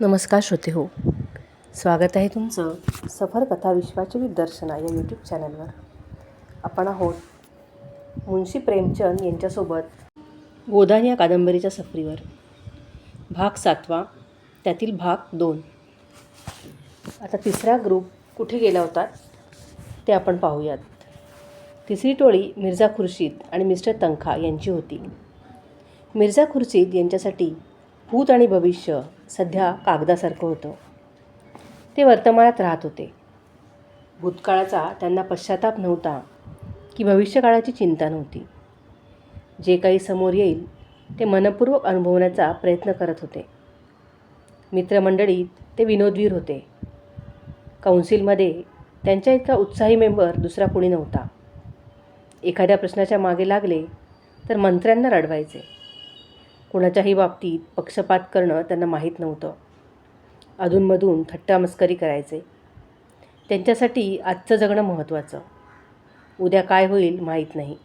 नमस्कार श्रोते हो. स्वागत आहे तुमचं सफर कथा विश्वाची विदर्शना या यूट्यूब चॅनलवर आपण आहोत मुन्शी प्रेमचंद यांच्यासोबत गोदान या कादंबरीच्या सफरीवर. भाग सातवा त्यातील भाग दोन. आता तिसरा ग्रुप कुठे गेला होता ते आपण पाहूयात. तिसरी टोळी मिर्झा खुर्शीद आणि मिस्टर तंखा यांची होती. मिर्झा खुर्शीद यांच्यासाठी भूत आणि भविष्य सध्या कागदासारखं होतं. ते वर्तमानात राहत होते. भूतकाळाचा त्यांना पश्चाताप नव्हता की भविष्यकाळाची चिंता नव्हती. जे काही समोर येईल ते मनपूर्वक अनुभवण्याचा प्रयत्न करत होते. मित्रमंडळीत ते विनोदवीर होते. कौन्सिलमध्ये त्यांच्या इतका उत्साही मेंबर दुसरा कोणी नव्हता. एखाद्या प्रश्नाच्या मागे लागले तर मंत्र्यांना रडवायचे. कुणाच्याही बाबतीत पक्षपात करणं त्यांना माहीत नव्हतं. अधूनमधून थट्टामस्करी करायचे. त्यांच्यासाठी आजचं जगणं महत्त्वाचं. उद्या काय होईल माहीत नाही.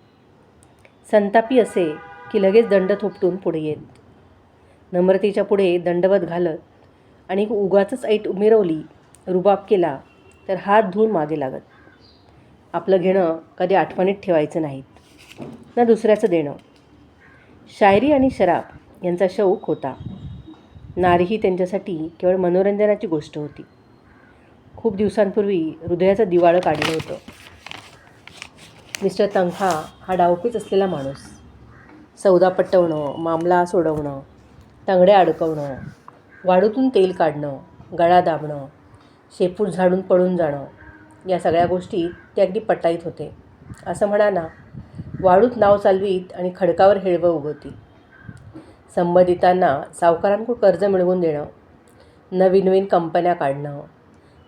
संतापी असे की लगेच दंड थोपटून पुढे येत. नम्रतेच्या पुढे दंडवत घालत आणि उगाचच ऐट मिरवली रुबाब केला तर हात धुवून मागे लागत. आपलं घेणं कधी आठवणीत ठेवायचं नाहीत. ना दुसऱ्याचं देणं. शायरी आणि शराब. यांचा शौक होता. नारी ही त्यांच्यासाठी केवळ मनोरंजनाची गोष्ट होती. खूप दिवसांपूर्वी हृदयाचं दिवाळं काढलं होतं. मिस्टर तंखा हा डावपीच असलेला माणूस. सौदा पटवणं मामला सोडवणं तंगड्या अडकवणं वाढूतून तेल काढणं गळा दाबणं शेपूट झाडून पळून जाणं या सगळ्या गोष्टी ते अगदी पटाईत होते. असं म्हणा ना वाळूत नाव चालवीत आणि खडकावर हेळवं उगवतील. संबंधितांना सावकारांकडून कर्ज मिळवून देणं नवीन नवीन कंपन्या काढणं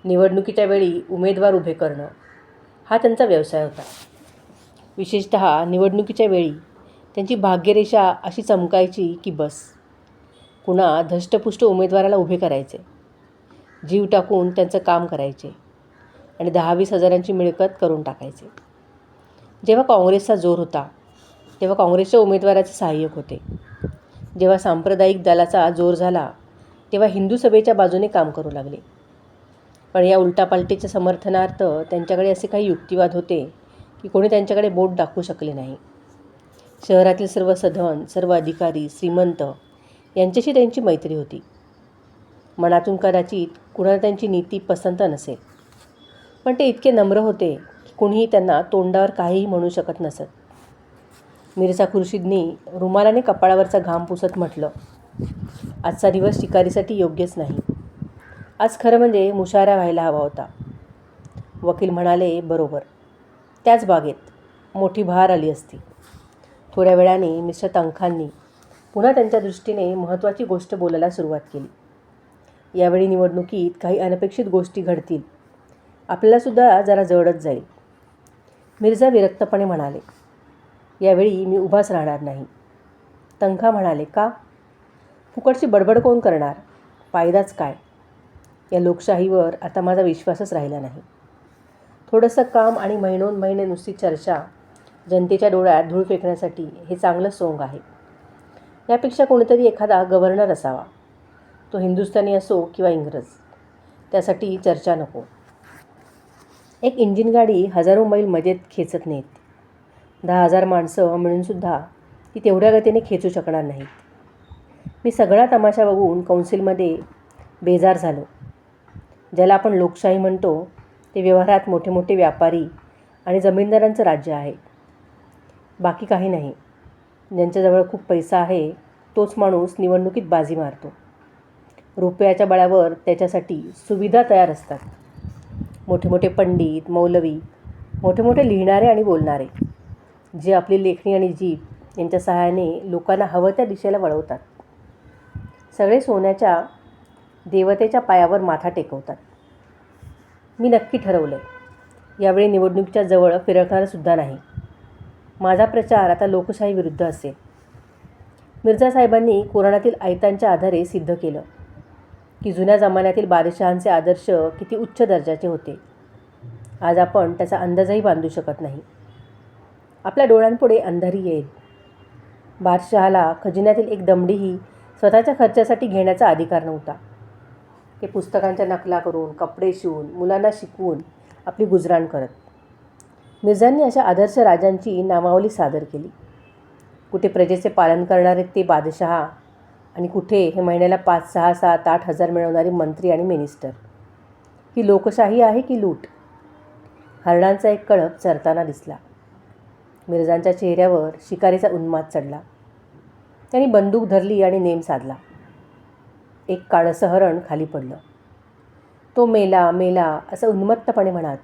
निवडणुकीच्या वेळी उमेदवार उभे करणं हा त्यांचा व्यवसाय होता. विशेषत निवडणुकीच्या वेळी त्यांची भाग्यरेषा अशी चमकायची की बस कुणा धष्टपुष्ट उमेदवाराला उभे करायचे जीव टाकून त्यांचं काम करायचे आणि दहा वीस हजारांची मिळकत करून टाकायचे. जेव्हा काँग्रेसचा जोर होता तेव्हा काँग्रेसच्या उमेदवाराचे सहाय्यक होते. जेव्हा सांप्रदायिक दलाचा जोर झाला तेव्हा हिंदू सभेच्या बाजूने काम करू लागले. पण या उलटापालटीच्या समर्थनार्थ त्यांच्याकडे असे काही युक्तिवाद होते की कोणी त्यांच्याकडे बोट दाखवू शकले नाही. शहरातील सर्व सधन सर्व अधिकारी श्रीमंत यांच्याशी त्यांची मैत्री होती. मनातून कदाचित कुणाला त्यांची नीती पसंत नसेल. पण ते इतके नम्र होते की कुणीही त्यांना तोंडावर काहीही म्हणू शकत नसत. मिर्झा खुर्शीदनी रुमालाने कपाळावरचा घाम पुसत म्हटलं आजचा दिवस शिकारीसाठी योग्यच नाही. आज खरं म्हणजे मुशारा व्हायला हवा होता. वकील म्हणाले बरोबर. त्याच बागेत मोठी बहार आली असती. थोड्या वेळाने मिस्टर तंखांनी पुन्हा त्यांच्या दृष्टीने महत्त्वाची गोष्ट बोलायला सुरुवात केली. यावेळी निवडणुकीत काही अनपेक्षित गोष्टी घडतील. आपल्यालासुद्धा जरा जडच जाईल. मिर्झा विरक्तपणे म्हणाले यावेळी मी उभाच राहणार नाही. तंखा म्हणाले का? फुकटची बडबड कोण करणार? फायदाच काय? या लोकशाहीवर आता माझा विश्वासच राहिला नाही. थोडंसं काम आणि महिनोन महिने नुसती चर्चा जनतेच्या डोळ्यात धूळ फेकण्यासाठी हे चांगलं सोंग आहे. यापेक्षा कोणीतरी एखादा गव्हर्नर असावा. तो हिंदुस्थानी असो किंवा इंग्रज. त्यासाठी चर्चा नको. एक इंजिन गाडी हजारो मैल मजेत खेचत नाहीत दहा हजार माणसं मिळूनसुद्धा ती तेवढ्या गतीने खेचू शकणार नाहीत. मी सगळा तमाशा बघून कौन्सिलमध्ये बेजार झालो. ज्याला आपण लोकशाही म्हणतो ते व्यवहारात मोठे मोठे व्यापारी आणि जमीनदारांचं राज्य आहे. बाकी काही नाही. ज्यांच्याजवळ खूप पैसा आहे तोच माणूस निवडणुकीत बाजी मारतो. रुपयाच्या बळावर त्याच्यासाठी सुविधा तयार असतात. मोठे मोठे पंडित मौलवी मोठे मोठे लिहिणारे आणि बोलणारे. जे आपली लेखणी आणि जीभ यांच्या सहाय्याने लोकांना हवं त्या दिशेला वळवतात. सगळे सोन्याच्या देवतेच्या पायावर माथा टेकवतात. मी नक्की ठरवलं यावेळी निवडणुकीच्या जवळ फिरकणारंसुद्धा नाही. माझा प्रचार आता लोकशाही विरुद्ध असेल. मिर्झा साहेबांनी कोरोनातील आयतांच्या आधारे सिद्ध केलं की जुन्या जमान्यातील बादशहांचे आदर्श किती उच्च दर्जाचे होते. आज आपण त्याचा अंदाजही बांधू शकत नाही. आपल्या डोळ्यांपुढे अंधारी येईल. बादशहाला खजिन्यातील एक दमडीही स्वतःच्या खर्चासाठी घेण्याचा अधिकार नव्हता. ते पुस्तकांच्या नकला करून कपडे शिवून मुलांना शिकवून आपली गुजराण करत. मिर्झांनी अशा आदर्श राजांची नामावली सादर केली. कुठे प्रजेचे पालन करणारे ते बादशहा आणि कुठे हे महिन्याला पाच सहा सात आठ हजार मिळवणारे मंत्री आणि मिनिस्टर. ही लोकशाही आहे की लूट? हरणांचा एक कळप चरताना दिसला. मिर्झांच्या चेहऱ्यावर शिकारीचा उन्माद चढला. त्यांनी बंदूक धरली आणि नेम साधला. एक काळसं हरण खाली पडलं. तो मेला मेला असं उन्मत्तपणे म्हणत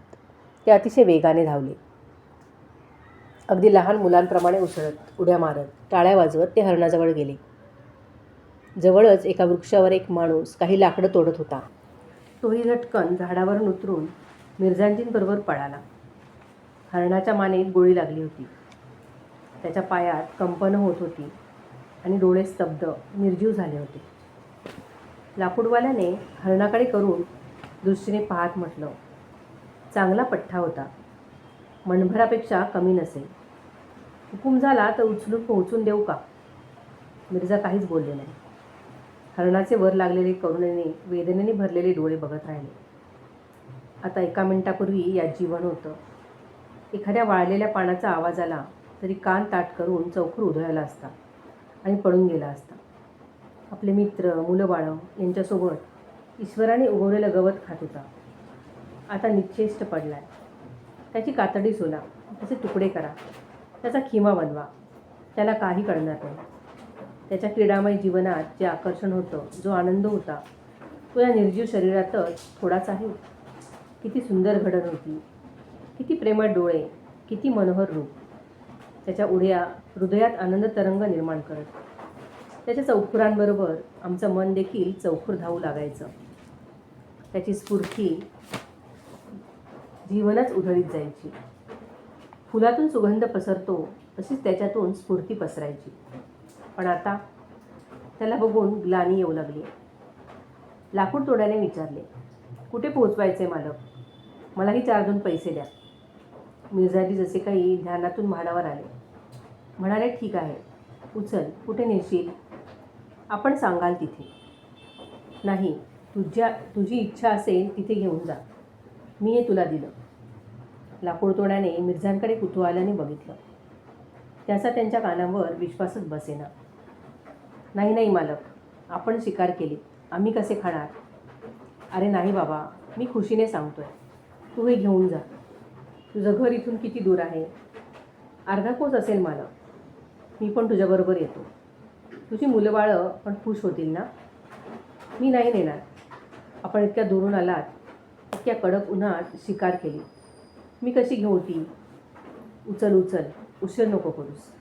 ते अतिशय वेगाने धावले. अगदी लहान मुलांप्रमाणे उसळत उड्या मारत टाळ्या वाजवत ते हरणाजवळ गेले. जवळच एका वृक्षावर एक माणूस काही लाकडं तोडत होता. तोही झटकन झाडावरून उतरून मिर्झांजींबरोबर पळाला. हरणाच्या मानेत गोळी लागली होती. त्याच्या पायात कंपनं होत होती आणि डोळे स्तब्ध निर्जीव झाले होते. लाकूडवाल्याने हरणाकडे करून दृष्टीने पाहत म्हटलं चांगला पठ्ठा होता. मणभरापेक्षा कमी नसेल. हुकूम झाला तर उचलून पोहोचून देऊ का? मिर्झा काहीच बोलले नाही. हरणाचे वर लागलेले करुणेने वेदनेने भरलेले डोळे बघत राहिले. आता एका मिनिटापूर्वी यात जीवन होतं. एखाद्या वाळलेल्या पानाचा आवाज आला तरी कान ताट करून चौखर उधळला असता आणि पळून गेला असता. आपले मित्र मुलं बाळं यांच्यासोबत ईश्वराने उगवलेलं गवत खात होता. आता निश्चेष्ट पडलाय. त्याची कातडी सोला त्याचे तुकडे करा त्याचा खिमा बनवा त्याला काही कळणार नाही. त्याच्या क्रीडामय जीवनात जे आकर्षण होतं जो आनंद होता तो या निर्जीव शरीरातच थोडाच आहे. किती सुंदर घडण होती. किती प्रेमळ डोळे किती मनोहर रूप. त्याच्या उड्या हृदयात आनंद तरंग निर्माण करत. त्याच्या चौखुरांबरोबर आमचं मन देखील चौखूर धावू लागायचं. त्याची स्फूर्ती जीवनच उधळीत जायची. फुलातून सुगंध पसरतो तशीच त्याच्यातून स्फूर्ती पसरायची. पण आता त्याला बघून ग्लानी येऊ लागली. लाकूड तोड्याने विचारले कुठे पोहोचवायचे मालक? मलाही चार दोन पैसे द्या. मिर्झाजी जसे काही ध्यानातून म्हाडावर आले. म्हणाले ठीक आहे. उचल. कुठे नेशील? आपण सांगाल तिथे. नाही. तुझ्या तुझी इच्छा असेल तिथे घेऊन जा. मी हे तुला दिलं. लाकूडतोड्याने मिर्झांकडे कुतूहलाने बघितलं. त्याचा त्यांच्या कानावर विश्वासच बसेना. नाही नाही मालक. आपण शिकार केली. आम्ही कसे खाणार? अरे नाही बाबा. मी खुशीने सांगतोय. तू हे घेऊन जा. तुझं घर इथून किती दूर आहे? अर्धा कोस असेल मला. मी पण तुझ्याबरोबर येतो. तुझी मुलं बाळं पण खुश होतील ना? मी नाही नेणार. आपण इतक्या दुरून आलात इतक्या कडक उन्हात शिकार केली. मी कशी घेऊ ती? उचल उचल. उशीर नको करूस.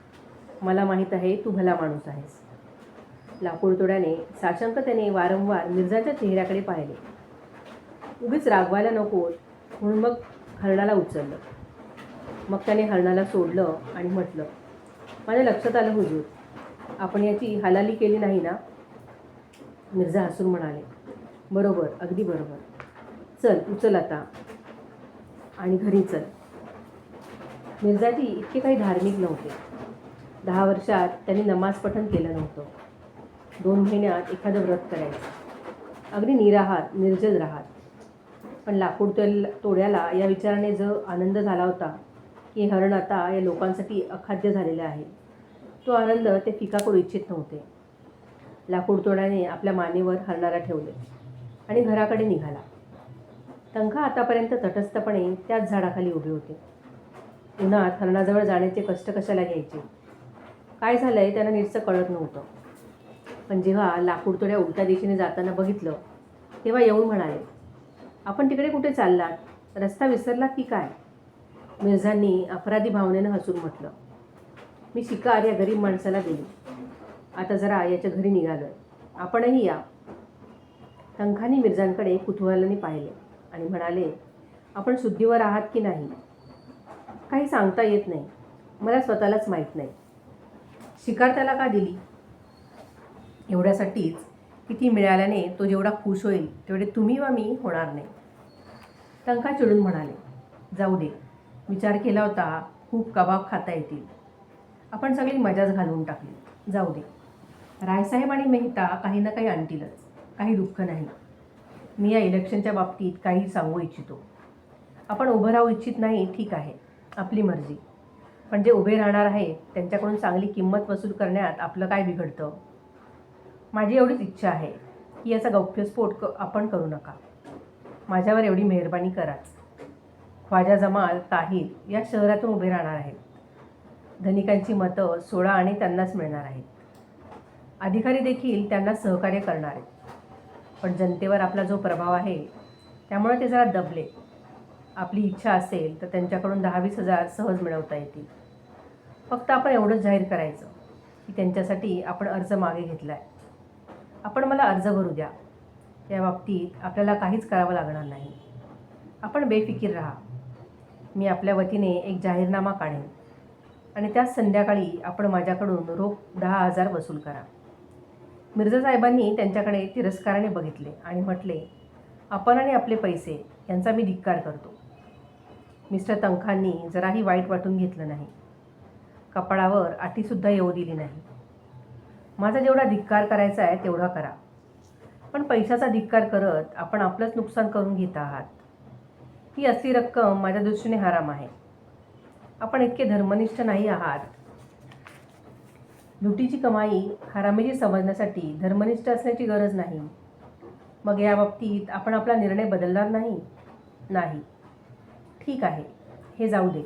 मला माहीत आहे तू भला माणूस आहेस. लाकूडतोड्याने साशंक त्याने वारंवार मिर्झाच्या चेहऱ्याकडे पाहिले. उगीच रागवायला नको म्हणून मग हरणाला उचललं. मग त्याने हरणाला सोडलं आणि म्हटलं माझ्या लक्षात आलं हुजूर आपण याची हालाली केली नाही ना? मिर्झा हसून म्हणाले बरोबर अगदी बरोबर. चल उचल आता आणि घरी चल. मिर्झाजी इतके काही धार्मिक नव्हते. दहा वर्षात त्यांनी नमाज पठण केलं नव्हतं. दोन महिन्यात एखादं व्रत करायचं. अगदी निराहार निर्जल राहात. पण लाकूड तोड्याला या विचाराने जो आनंद झाला होता की हरण आता या लोकांसाठी अखाद्य झालेलं आहे. तो आनंद ते फिका करू इच्छित नव्हते. लाकूड तोड्याने आपल्या मानेवर हरणाला ठेवले आणि घराकडे निघाला. टंका आतापर्यंत तटस्थपणे त्याच झाडाखाली उभे होते. उन्हात हरणाजवळ जाण्याचे कष्ट कशाला घ्यायचे? काय झालं आहे त्यांना नीटचं कळत नव्हतं. पण जेव्हा लाकूड तोड्या उलट्या दिशेने जाताना बघितलं तेव्हा येऊन म्हणाले आपण तिकडे कुठे चाललात? रस्ता विसरलात की काय? मिर्झांनी अपराधी भावनेनं हसून म्हटलं मी शिकार या गरीब माणसाला दिली. आता जरा याच्या घरी निघालो आहे आपणही या. तंखानी मिर्झांकडे कुतूहलाने पाहिले आणि म्हणाले आपण शुद्धीवर आहात की नाही? काही सांगता येत नाही. मला स्वतःलाच माहीत नाही. शिकार त्याला का दिली? एवढ्यासाठीच की ती मिळाल्याने तो जेवढा खुश होईल तेवढे तुम्ही वा मी होणार नाही. टंका चिडून म्हणाले जाऊ दे. विचार केला होता खूप कबाब खाता येतील. आपण सगळी मजाच घालवून टाकली. जाऊ दे. रायसाहेब आणि मेहता काही ना काही आणतीलच काही दुःख नाही. मी या इलेक्शनच्या बाबतीत काही सांगू इच्छितो. आपण उभं राहू इच्छित नाही ठीक आहे आपली मर्जी. पण जे उभे राहणार आहे त्यांच्याकडून चांगली किंमत वसूल करण्यात आपलं काय बिघडतं? माझी एवढीच इच्छा आहे की याचा गौप्यस्फोट क आपण करू नका. माझ्यावर एवढी मेहरबानी कराच ख्वाजा जमाल ताहिर या शहरातून उभे राहणार आहेत. धनिकांची मतं सोळा आणि त्यांनाच मिळणार आहेत. अधिकारी देखील त्यांना सहकार्य करणार आहेत. पण जनतेवर आपला जो प्रभाव आहे त्यामुळे ते जरा दबले. आपली इच्छा असेल तर त्यांच्याकडून दहावीस हजार सहज मिळवता येतील. फक्त आपण एवढंच जाहीर करायचं की त्यांच्यासाठी आपण अर्ज मागे घेतला आहे आपण मला अर्ज भरू द्या. या बाबतीत आपल्याला काहीच करावं लागणार नाही. आपण बेफिकीर राहा. मी आपल्या वतीने एक जाहीरनामा काढेन. आणि त्याच संध्याकाळी आपण माझ्याकडून रोख दहा हजार वसूल करा. मिर्झा साहेबांनी त्यांच्याकडे तिरस्काराने बघितले आणि म्हटले आपण आणि आपले पैसे यांचा मी धिक्कार करतो. मिस्टर तंखांनी जराही वाईट वाटून घेतलं नाही. कपाळावर आटीसुद्धा येऊ दिली नाही. माझा जेवढा धिक्कार करायचा आहे तेवढा करा. पण पैशाचा धिक्कार करत आपण आपलंच नुकसान करून घेत आहात. ही असली रक्कम माझ्या दृष्टीने हराम आहे. आपण इतके धर्मनिष्ठ नाही आहात. लुटीची कमाई हरामीची समजण्यासाठी धर्मनिष्ठ असण्याची गरज नाही. मग या बाबतीत आपण आपला निर्णय बदलणार नाही? नाही. ठीक आहे. हे जाऊ दे.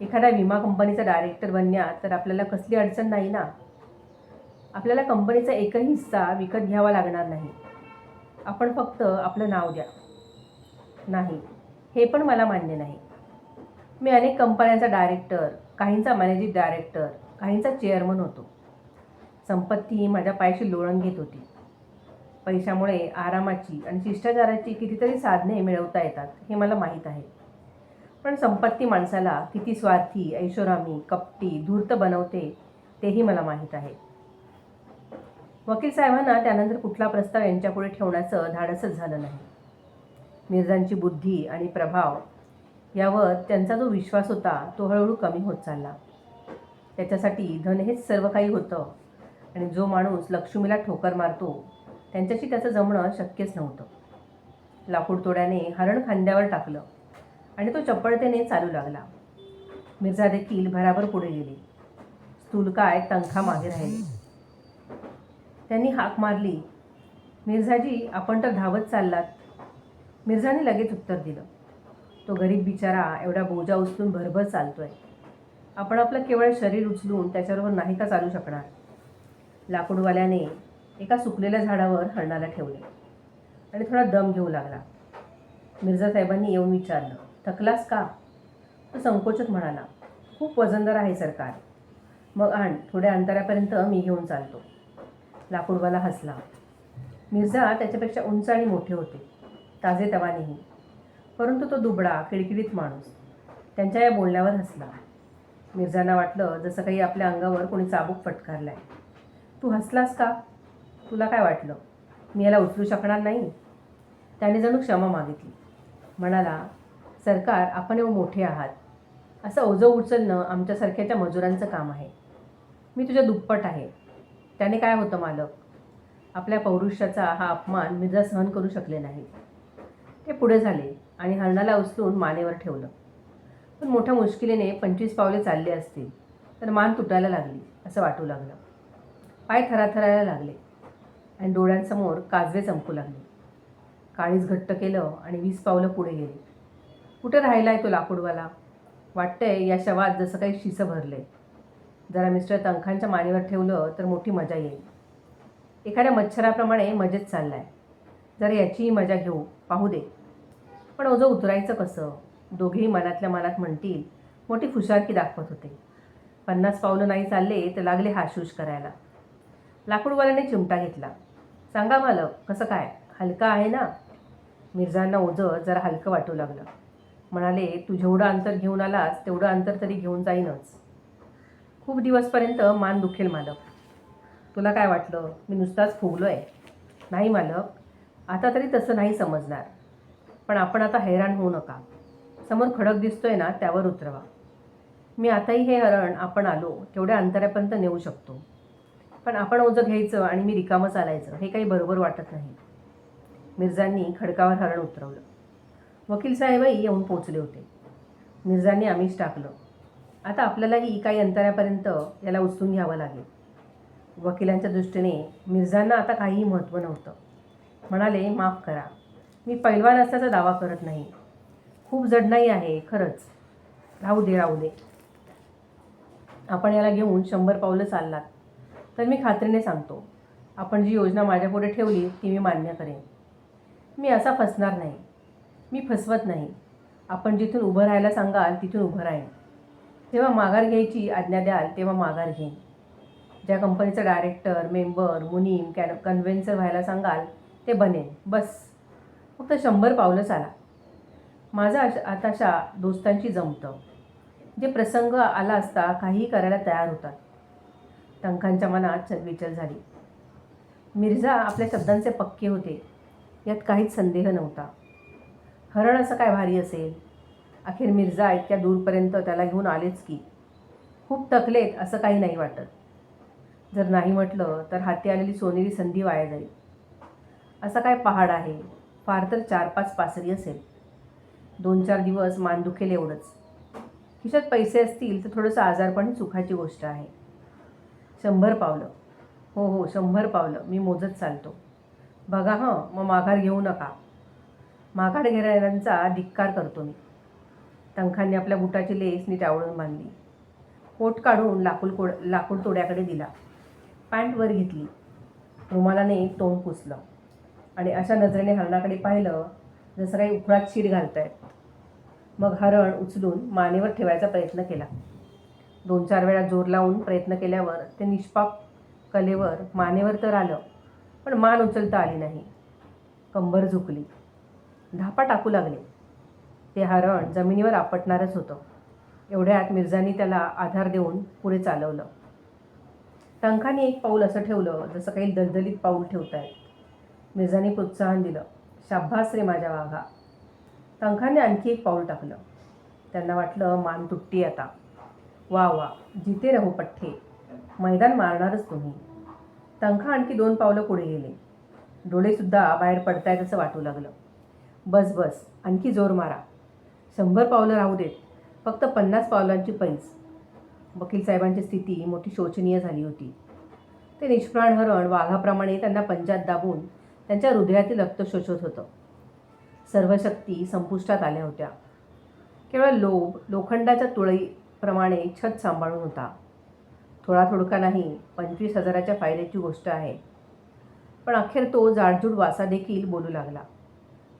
एखाद्या विमा कंपनीचा डायरेक्टर बनण्यात तर आपल्याला कसली अडचण नाही ना? आपल्याला कंपनीचा एकही हिस्सा विकत घ्यावा लागणार नाही. आपण फक्त आपलं नाव द्या. नाही हे पण मला मान्य नाही. मी अनेक कंपन्यांचा डायरेक्टर काहींचा मॅनेजिंग डायरेक्टर काहींचा चेअरमन होतो. संपत्ती माझ्या पायाशी लोळण घेत होती. पैशामुळे आरामाची आणि शिष्टाचाराची कितीतरी साधने मिळवता येतात हे मला माहीत आहे. पण संपत्ती माणसाला किती स्वार्थी ऐशोरामी कपटी धूर्त बनवते तेही मला माहीत आहे. वकील साहेबांना त्यानंतर कुठला प्रस्ताव यांच्यापुढे ठेवण्याचं धाडसच झालं नाही. मिर्झांची बुद्धी आणि प्रभाव यावर त्यांचा जो विश्वास होता तो हळूहळू कमी होत चालला. त्याच्यासाठी धन हेच सर्व काही होतं. आणि जो माणूस लक्ष्मीला ठोकर मारतो त्यांच्याशी त्याचं जमणं शक्यच नव्हतं. लाकूडतोड्याने हरण खांद्यावर टाकलं आणि तो चपळतेने चालू लागला. मिर्झा देखील भराभर पुढे गेले. स्थूलकाय तंखा मागे राहिले. त्यांनी हाक मारली. मिर्झाजी आपण तर धावत चाललात. मिर्झाने लगेच उत्तर दिलं. तो गरीब बिचारा एवढा बोजा उचलून भरभर चालतो आहे आपण आपलं केवळ शरीर उचलून त्याच्याबरोबर नाही का चालू शकणार? लाकूडवाल्याने एका सुकलेल्या झाडावर हरणाला ठेवले आणि थोडा दम घेऊ लागला. मिर्झा साहेबांनी येऊन विचारलं थकलास का? तो संकोचत म्हणाला खूप वजनदार आहे सरकार. मग आण थोड्या अंतरापर्यंत मी घेऊन चालतो. लाकूडवाला हसला. मिर्झा त्याच्यापेक्षा उंच आणि मोठे होते. ताजे तवानेही. परंतु तो दुबळा किडकिडीत माणूस. त्यांच्या या बोलण्यावर हसला. मिर्झांना वाटलं जसं काही आपल्या अंगावर कोणी चाबूक फटकारलाय. तू हसलास का? तुला काय वाटलं? मी याला उचलू शकणार नाही? त्याने जणू क्षमा मागितली. म्हणाला सरकार आपण एवढं मोठे आहात. असं ओझं उचलणं आमच्यासारख्याच्या मजुरांचं काम आहे. मी तुझ्या दुप्पट आहे. त्याने काय होतं मालक? आपल्या पौरुष्याचा हा अपमान मी जर सहन करू शकले नाही. ते पुढे झाले आणि हरणाला उचलून मानेवर ठेवलं. पण मोठ्या मुश्किलीने पंचवीस पावले चालले असतील तर मान तुटायला लागली असं वाटू लागलं. पाय थराथरायला लागले आणि डोळ्यांसमोर काजवे चमकू लागले. काळीज घट्ट केलं आणि वीस पावलं पुढे गेले. कुठे राहिला आहे तो लाकूडवाला? वाटतंय या शवात जसं काही शिसं भरले जरा मिस्टर तंखांच्या मानेवर ठेवलं तर मोठी मजा येईल. एखाद्या मच्छराप्रमाणे मजेत आहे जरा याचीही मजा घेऊ. पाहू दे. पण ओझं उतरायचं कसं? दोघेही मनातल्या मनात म्हणतील मोठी फुशारकी दाखवत होते. पन्नास पावलं नाही चालले तर लागले हाशूश करायला. लाकूडवाल्याने चिमटा घेतला. सांगा मालक कसं काय? हलका आहे ना? मिर्झांना ओझं जरा हलकं वाटू लागलं. म्हणाले तू जेवढं अंतर घेऊन आलास तेवढं अंतर तरी घेऊन जाईनच. खूप दिवसपर्यंत मान दुखेल मालक. तुला काय वाटलं? मी नुसताच फुगलो आहे नाही मालक आता तरी तसं नाही समजणार. पण आपण आता हैराण होऊ नका. समोर खडक दिसतोय ना त्यावर उतरवा. मी आताही हे हरण आपण आलो तेवढ्या अंतरापर्यंत नेऊ शकतो. पण आपण ओझं घ्यायचं आणि मी रिकामं चालायचं हे काही बरोबर वाटत नाही. मिर्झांनी खडकावर हरण उतरवलं. वकील साहेबही येऊन पोचले होते. मिर्झांनी आमिष टाकलं. आता आपल्यालाही काही अंतरापर्यंत याला उचलून घ्यावं लागेल. वकिलांच्या दृष्टीने मिर्झांना आता काहीही महत्त्व नव्हतं. म्हणाले माफ करा. मी पैलवान असल्याचा दावा करत नाही. खूप जडणाई आहे खरंच. राहू दे राहू दे. आपण याला घेऊन शंभर पावलं चाललात. तर मी खात्रीने सांगतो. आपण जी योजना माझ्यापुढे ठेवली ती मी मान्य करेन. मी असा फसणार नाही. मी फसवत नाही. आपण जिथून उभं राहायला सांगाल तिथून उभं राहीन. जेव्हा माघार घ्यायची आज्ञा द्याल तेव्हा माघार घेईन ज्या कंपनीचा डायरेक्टर मेंबर मुनीम कॅन कन्व्हेन्सर व्हायला सांगाल ते बनेन बस. फक्त शंभर पावलं चाला. माझा आताशा दोस्तांची जमतं. जे प्रसंग आला असता काहीही करायला तयार होतात. टंकांच्या मनात चलबिचल झाली. मिर्झा आपल्या शब्दांचे पक्के होते. यात काहीच संदेह नव्हता. हरण असं काय भारी असेल? अखेर मिर्झा इतक्या दूरपर्यंत त्याला घेऊन आलेच की. खूप तकलेत असं काही नाही वाटत. जर नाही म्हटलं तर हाती आलेली सोनेरी संधी वाया जाईल. असा काय पहाड आहे? फार तर चार पाच पासरी असेल. दोन चार दिवस मान दुखेल एवढंच. खिशात पैसे असतील तर थोडंसं आजारपण सुखाची गोष्ट आहे. शंभर पावलं. हो हो शंभर पावलं. मी मोजत चालतो. बघा हं मग माघार घेऊ नका. माघार घेणाऱ्यांचा धिक्कार करतो मी. टंखांनी आपल्या बुटाची लेस नीट आवळून बांधली. कोट काढून लाकूड कोड लाकूड तोड्याकडे दिला. पॅन्ट वर घेतली. रुमालाने तोंड पुसलं. आणि अशा नजरेने हरणाकडे पाहिलं जसं काही उखळात घालत घालतायत. मग हरण उचलून मानेवर ठेवायचा प्रयत्न केला. दोन चार वेळा जोर लावून प्रयत्न केल्यावर ते निष्पाप कलेवर मानेवर तर आलं पण मान उचलता आली नाही. कंबर झुकली. धापा टाकू लागले. ते हरण जमिनीवर आपटणारच होतं. एवढ्यात मिर्झानी त्याला आधार देऊन पुढे चालवलं. टंकाने एक पाऊल असं ठेवलं जसं काही दलदलीत पाऊल ठेवतायत. मिर्झांनी प्रोत्साहन दिलं शाब्बास रे माझ्या वाघा. टंखाने आणखी एक पाऊल टाकलं. त्यांना वाटलं मान तुटती आता. वा वा जिते रहो पठ्ठे मैदान मारणारच तुम्ही. टंखा आणखी दोन पावलं पुढे गेले. डोळेसुद्धा बाहेर पडतायत असं वाटू लागलं. बस बस आणखी जोर मारा. शंभर पावलं राहू देत. फक्त पन्नास पावलांची पैस. वकील साहेबांची स्थिती मोठी शोचनीय झाली होती. ते निष्प्राण हरण वाघाप्रमाणे त्यांना पंजात दाबून त्यांच्या हृदयातील रक्त शोषत होतं. सर्व शक्ती संपुष्टात आल्या होत्या. केवळ लोभ लोखंडाच्या तुळईप्रमाणे छत सांभाळून होता. थोडा थोडका नाही पंचवीस हजाराच्या फायद्याची गोष्ट आहे. पण अखेर तो जाडजूड वासा देखील बोलू लागला.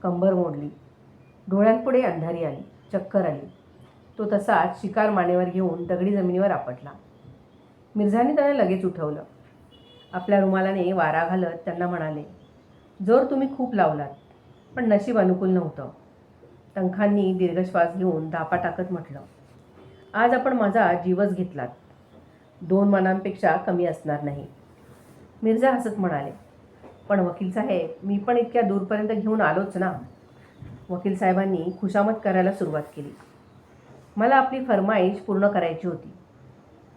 कंबर मोडली. डोळ्यांपुढे अंधारी आली चक्कर आली. तो तसाच शिकार मानेवर घेऊन दगडी जमिनीवर आपटला. मिर्झाने त्याला लगेच उठवलं. आपल्या रुमालाने वारा घालत त्यांना म्हणाले जोर तुम्ही खूप लावलात पण नशीब अनुकूल नव्हतं. टंखांनी दीर्घश्वास घेऊन दापा टाकत म्हटलं आज आपण माझा जीवच घेतलात. दोन मनांपेक्षा कमी असणार नाही. मिर्झा हसत म्हणाले पण वकील साहेब मी पण इतक्या दूरपर्यंत घेऊन आलोच ना. वकील साहेबांनी खुशामत करायला सुरुवात केली. मला आपली फरमाईश पूर्ण करायची होती.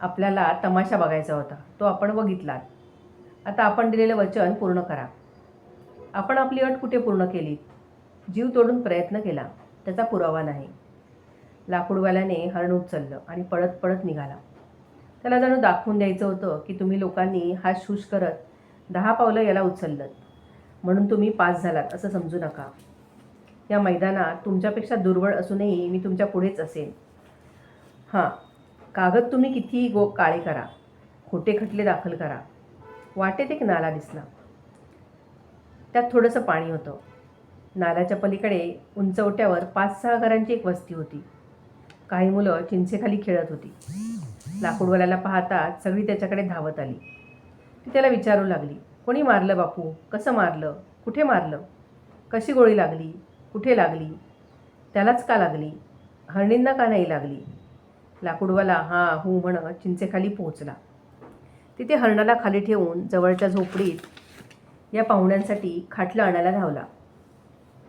आपल्याला तमाशा बघायचा होता. तो आपण बघितलात. आता आपण दिलेलं वचन पूर्ण करा. आपण आपली अट कुठे पूर्ण केलीत जीव तोडून प्रयत्न केला. त्याचा पुरावा नाही. लाकूडवाल्याने हरण उचललं आणि पळत पळत निघाला. त्याला जणू दाखवून द्यायचं होतं की तुम्ही लोकांनी हात शूष करत दहा पावलं याला उचललं म्हणून तुम्ही पास झालात असं समजू नका. या मैदानात तुमच्यापेक्षा दुर्बळ असूनही मी तुमच्या पुढेच असेन. हां कागद तुम्ही कितीही गो काळे करा. खोटे खटले दाखल करा. वाटेत एक नाला दिसला. त्यात थोडंसं पाणी होतं. नाल्याच्या पलीकडे उंचवट्यावर पाच सहा घरांची एक वस्ती होती. काही मुलं चिंचेखाली खेळत होती. लाकूडवाल्याला पाहताच सगळी त्याच्याकडे धावत आली. ती त्याला विचारू लागली कोणी मारलं बापू? कसं मारलं? कुठे मारलं? कशी गोळी लागली? कुठे लागली? त्यालाच का लागली? हरणींना का नाही लागली? लाकूडवाला हां हू म्हणत चिंचेखाली पोहोचला. तिथे हरणाला खाली ठेवून जवळच्या झोपडीत या पाहुण्यांसाठी खाटलं आणायला धावला.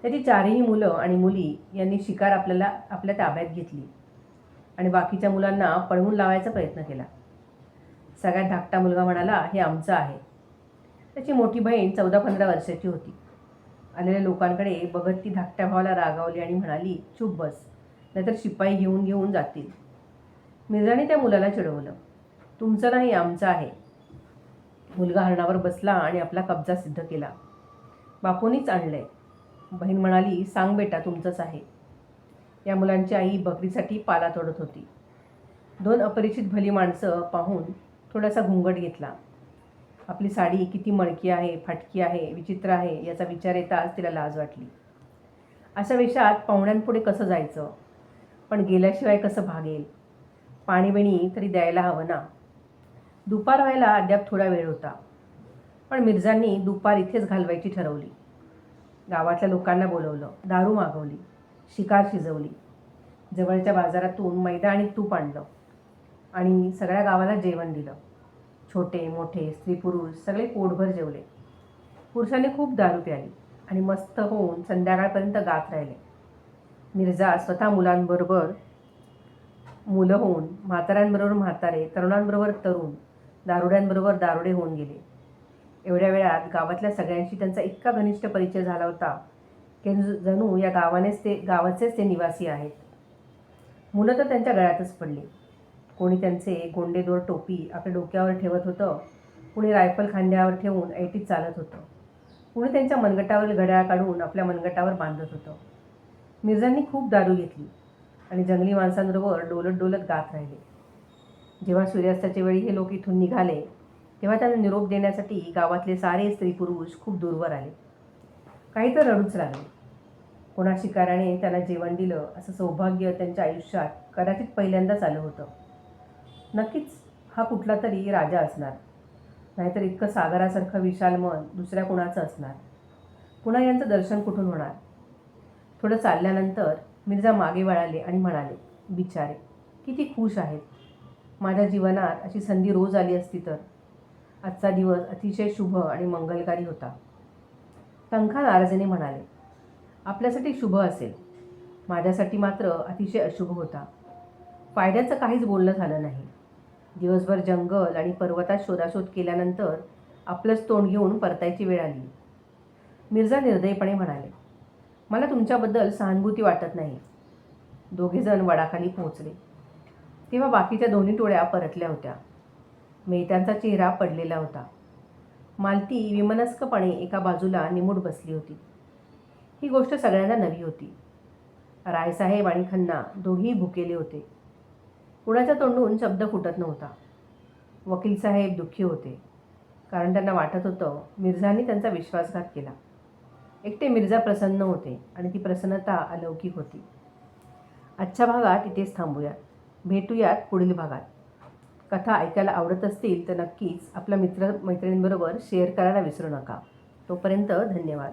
त्याची चारही मुलं आणि मुली यांनी शिकार आपल्याला आपल्या ताब्यात घेतली आणि बाकीच्या मुलांना पळवून लावायचा प्रयत्न केला. सगळ्यात धाकटा मुलगा म्हणाला हे आमचं आहे. त्याची मोठी बहीण चौदा पंधरा वर्षाची होती. आलेल्या लोकांकडे बघत ती धाकट्या भावाला रागावली आणि म्हणाली चुप बस नाहीतर शिपाई घेऊन घेऊन जातील. मिर्झाने त्या मुलाला चिडवलं तुमचं नाही आमचं आहे. मुलगा हरणावर बसला आणि आपला कब्जा सिद्ध केला. बापूनीच आणलंय. बहीण म्हणाली सांग बेटा तुमचंच आहे. या मुलांची आई बकरीसाठी पाला तोडत होती. दोन अपरिचित भली माणसं पाहून थोडासा घुंगट घेतला. आपली साडी किती मळकी आहे फाटकी आहे विचित्र आहे याचा विचार येताच तिला लाज वाटली. अशा वेशात पाहुण्यांपुढे कसं जायचं? पण गेल्याशिवाय कसं भागेल? पाणीबिणी तरी द्यायला हवं ना? दुपार व्हायला अद्याप थोडा वेळ होता. पण मिर्झांनी दुपार इथेच घालवायची ठरवली. गावातल्या लोकांना बोलवलं दारू मागवली शिकार शिजवली. जवळच्या बाजारातून मैदा आणि तूप आणलं आणि सगळ्या गावाला जेवण दिलं. छोटे मोठे स्त्री पुरुष सगळे पोटभर जेवले. पुरुषांनी खूप दारू प्याली आणि मस्त होऊन संध्याकाळपर्यंत गात राहिले. मिर्झा स्वतः मुलांबरोबर मुलं होऊन म्हाताऱ्यांबरोबर म्हातारे तरुणांबरोबर तरुण दारुड्यांबरोबर दारुडे होऊन गेले. एवढ्या वेळात गावातल्या सगळ्यांशी त्यांचा इतका घनिष्ठ परिचय झाला होता की जणू या गावानेच ते गावाचेच ते निवासी आहेत. मुलं तर त्यांच्या गळ्यातच पडली. कोणी त्यांचे गोंडेदोर टोपी आपल्या डोक्यावर ठेवत होतं कुणी रायफल खांद्यावर ठेवून ऐटीत चालत होतं. कुणी त्यांच्या मनगटावरील घड्याळ काढून आपल्या मनगटावर बांधत होतं. मिर्झांनी खूप दारू घेतली आणि जंगली माणसांबरोबर डोलत डोलत गात राहिले. जेव्हा सूर्यास्ताच्या वेळी हे लोक इथून निघाले तेव्हा त्यांना निरोप देण्यासाठी गावातले सारे स्त्री पुरुष खूप दूरवर आले. काही तर रडूच लागले. कोणा शिकाराने त्यांना जेवण दिलं असं सौभाग्य त्यांच्या आयुष्यात कदाचित पहिल्यांदाच आलं होतं. नक्कीच हा कुठला तरी राजा असणार. नाहीतर इतकं सागरासारखं विशाल मन दुसऱ्या कुणाचं असणार? पुन्हा यांचं दर्शन कुठून होणार? थोडं चालल्यानंतर मिर्झा मागे वळाले आणि म्हणाले बिचारे किती खुश आहेत. माझ्या जीवनात अशी संधी रोज आली असती तर. आजचा दिवस अतिशय शुभ आणि मंगलकारी होता. टंखा नाराजीने म्हणाले आपल्यासाठी शुभ असेल. माझ्यासाठी मात्र अतिशय अशुभ होता. फायद्याचं काहीच बोलणं झालं नाही. दिवसभर जंगल आणि पर्वतात शोधाशोध केल्यानंतर आपलंच तोंड घेऊन परतायची वेळ आली. मिर्झा निर्दयपणे म्हणाले मला तुमच्याबद्दल सहानुभूती वाटत नाही. दोघेजण वडाखाली पोहोचले. तेव्हा बाकीच्या दोन्ही टोळ्या परतल्या होत्या. मेहत्यांचा चेहरा पडलेला होता. मालती विमनस्कपणे एका बाजूला निमूट बसली होती. ही गोष्ट सगळ्यांना नवी होती. रायसाहेब आणि खन्ना दोघेही भुकेले होते. कुणाच्या तोंडून शब्द फुटत नव्हता. वकील साहेब दुःखी होते. कारण त्यांना वाटत होतं मिर्झाने त्यांचा विश्वासघात केला. एकटे मिर्झा प्रसन्न होते आणि ती प्रसन्नता अलौकिक होती. आजच्या भागात इथेच थांबूयात. भेटूयात पुढील भागात. कथा ऐकायला आवडत असतील तर नक्कीच आपल्या मित्र मैत्रिणींबरोबर शेअर करायला विसरू नका. तोपर्यंत धन्यवाद.